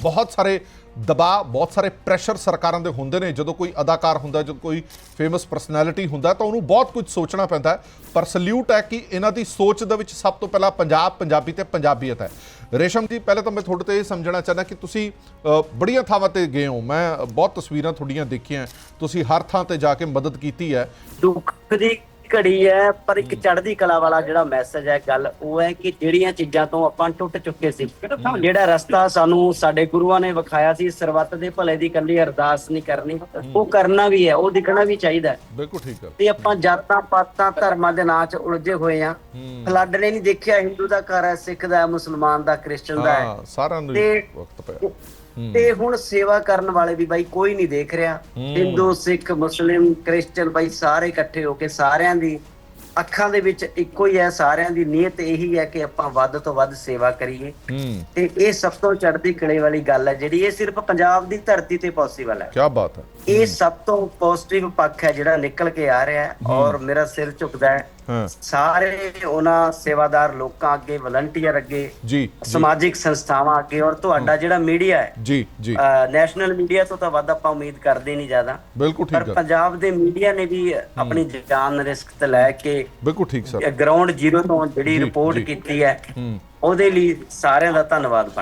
ਬਹੁਤ ਸਾਰੇ ਦਬਾਅ, ਬਹੁਤ ਸਾਰੇ ਪ੍ਰੈਸ਼ਰ ਸਰਕਾਰਾਂ ਦੇ ਹੁੰਦੇ ਨੇ। ਜਦੋਂ ਕੋਈ ਅਦਾਕਾਰ ਹੁੰਦਾ, ਜਦੋਂ ਕੋਈ ਫੇਮਸ ਪਰਸਨੈਲਿਟੀ ਹੁੰਦਾ, ਤਾਂ ਉਹਨੂੰ ਬਹੁਤ ਕੁਝ ਸੋਚਣਾ ਪੈਂਦਾ ਪਰ ਸਲੂਟ ਹੈ ਕਿ ਇਹਨਾਂ ਦੀ ਸੋਚ ਦੇ ਵਿੱਚ ਸਭ ਤੋਂ ਪਹਿਲਾਂ ਪੰਜਾਬ, ਪੰਜਾਬੀ ਤੇ ਪੰਜਾਬੀਅਤ ਹੈ। ਰੇਸ਼ਮ ਜੀ, ਪਹਿਲੇ ਤਾਂ ਮੈਂ ਤੁਹਾਡੇ ਤੋਂ ਇਹ ਸਮਝਣਾ ਚਾਹੁੰਦਾ ਕਿ ਤੁਸੀਂ ਬੜੀਆਂ ਥਾਵਾਂ ਤੇ ਗਏ ਹੋ। ਮੈਂ ਬਹੁਤ ਤਸਵੀਰਾਂ ਤੁਹਾਡੀਆਂ ਦੇਖੀਆਂ। ਤੁਸੀਂ ਹਰ ਥਾਂ ਤੇ ਜਾ ਕੇ ਮਦਦ ਕੀਤੀ ਹੈ। ਦੁੱਖ ਦੀ ਘੜੀ ਹੈ ਪਰ ਇੱਕ ਚੜ੍ਹਦੀ ਕਲਾ ਵਾਲਾ ਜਿਹੜਾ ਮੈਸੇਜ ਹੈ ਗੱਲ ਉਹ ਹੈ ਕਿ ਜਿਹੜੀਆਂ ਚੀਜ਼ਾਂ ਤੋਂ ਆਪਾਂ ਟੁੱਟ ਚੁੱਕੇ ਸੀ। ਜਿਹੜਾ ਰਸਤਾ ਸਾਨੂੰ ਸਾਡੇ ਗੁਰੂਆਂ ਨੇ ਵਿਖਾਇਆ ਸੀ ਸਰਬੱਤ ਦੇ ਭਲੇ ਦੀ ਕੱਲੀ ਅਰਦਾਸ ਨਹੀਂ ਕਰਨੀ ਉਹ ਕਰਨਾ ਵੀ ਹੈ ਉਹ ਦਿਖਣਾ ਵੀ ਚਾਹੀਦਾ। ਬਿਲਕੁਲ ਠੀਕ ਹੈ ਤੇ ਆਪਾਂ ਜਾਤਾਂ ਪਾਤਾਂ ਧਰਮਾਂ ਦੇ ਨਾਂ 'ਚ ਉਲਝੇ ਹੋਏ ਆ। ਫਲੱਡ ਨੇ ਨਹੀਂ ਦੇਖਿਆ ਹਿੰਦੂ ਦਾ ਘਰ ਹੈ ਸਿੱਖ ਦਾ ਹੈ ਮੁਸਲਮਾਨ ਦਾ ਕ੍ਰਿਸਚਨ ਦਾ ਹੈ। ਸਾਰਿਆਂ ਨੂੰ ਵਕਤ ਪਿਆ। ਤੇ ਹੁਣ ਸੇਵਾ ਕਰਨ ਵਾਲੇ ਵੀ ਬਾਈ ਕੋਈ ਨਹੀਂ ਦੇਖ ਰਿਹਾ। ਹਿੰਦੂ ਸਿੱਖ ਮੁਸਲਿਮ ਕ੍ਰਿਸਚਨ ਬਾਈ ਸਾਰੇ ਇਕੱਠੇ ਹੋ ਕੇ ਸਾਰਿਆਂ ਦੀ ਅੱਖਾਂ ਦੇ ਵਿੱਚ ਇੱਕੋ ਹੀ ਹੈ ਸਾਰਿਆਂ ਦੀ ਨੀਅਤ ਇਹੀ ਹੈ ਕਿ ਆਪਾਂ ਵੱਧ ਤੋਂ ਵੱਧ ਸੇਵਾ ਕਰੀਏ। ਤੇ ਇਹ ਸਭ ਤੋਂ ਚੜ੍ਹਦੀ ਕਲੇ ਵਾਲੀ ਗੱਲ ਹੈ ਜਿਹੜੀ ਇਹ ਸਿਰਫ ਪੰਜਾਬ ਦੀ ਧਰਤੀ ਤੇ ਪੋਸੀਬਲ ਹੈ। ਕੀ ਬਾਤ ਹੈ। ਇਹ ਸਭ ਤੋਂ ਪੋਜ਼ਿਟਿਵ ਪੱਖ ਹੈ ਜਿਹੜਾ ਨਿਕਲ ਕੇ ਆ ਰਿਹਾ ਹੈ। ਔਰ ਮੇਰਾ ਸਿਰ ਝੁਕਦਾ ਹਾਂ। ਸਾਰੇ ਉਹਨਾਂ ਸੇਵਾਦਾਰ ਲੋਕਾਂ ਅੱਗੇ ਵਲੰਟੀਅਰ ਅੱਗੇ ਜੀ ਸਮਾਜਿਕ ਸੰਸਥਾਵਾਂ ਅੱਗੇ ਔਰ ਤੁਹਾਡਾ ਜਿਹੜਾ ਮੀਡੀਆ ਹੈ ਜੀ ਜੀ। ਨੈਸ਼ਨਲ ਮੀਡੀਆ ਤੋਂ ਤਾਂ ਵੱਧ ਆਪਾਂ ਉਮੀਦ ਕਰਦੇ ਨਹੀਂ ਜ਼ਿਆਦਾ। ਬਿਲਕੁਲ ਪਰ ਠੀਕ ਹੈ ਪੰਜਾਬ ਦੇ ਮੀਡੀਆ ਨੇ ਵੀ ਆਪਣੀ ਜਾਨ ਰਿਸਕ ਤੇ ਲੈ ਕੇ ਬਿਲਕੁਲ ਠੀਕ ਸਰ। ਗਰਾਊਂਡ ਜ਼ੀਰੋ ਤੋਂ ਜਿਹੜੀ ਰਿਪੋਰਟ। ਕੀਤੀ ਹੈ ਹੂੰ। ਉਹਦੇ ਲਈ ਸਾਰਿਆਂ ਦਾ ਧੰਨਵਾਦ ਬਣ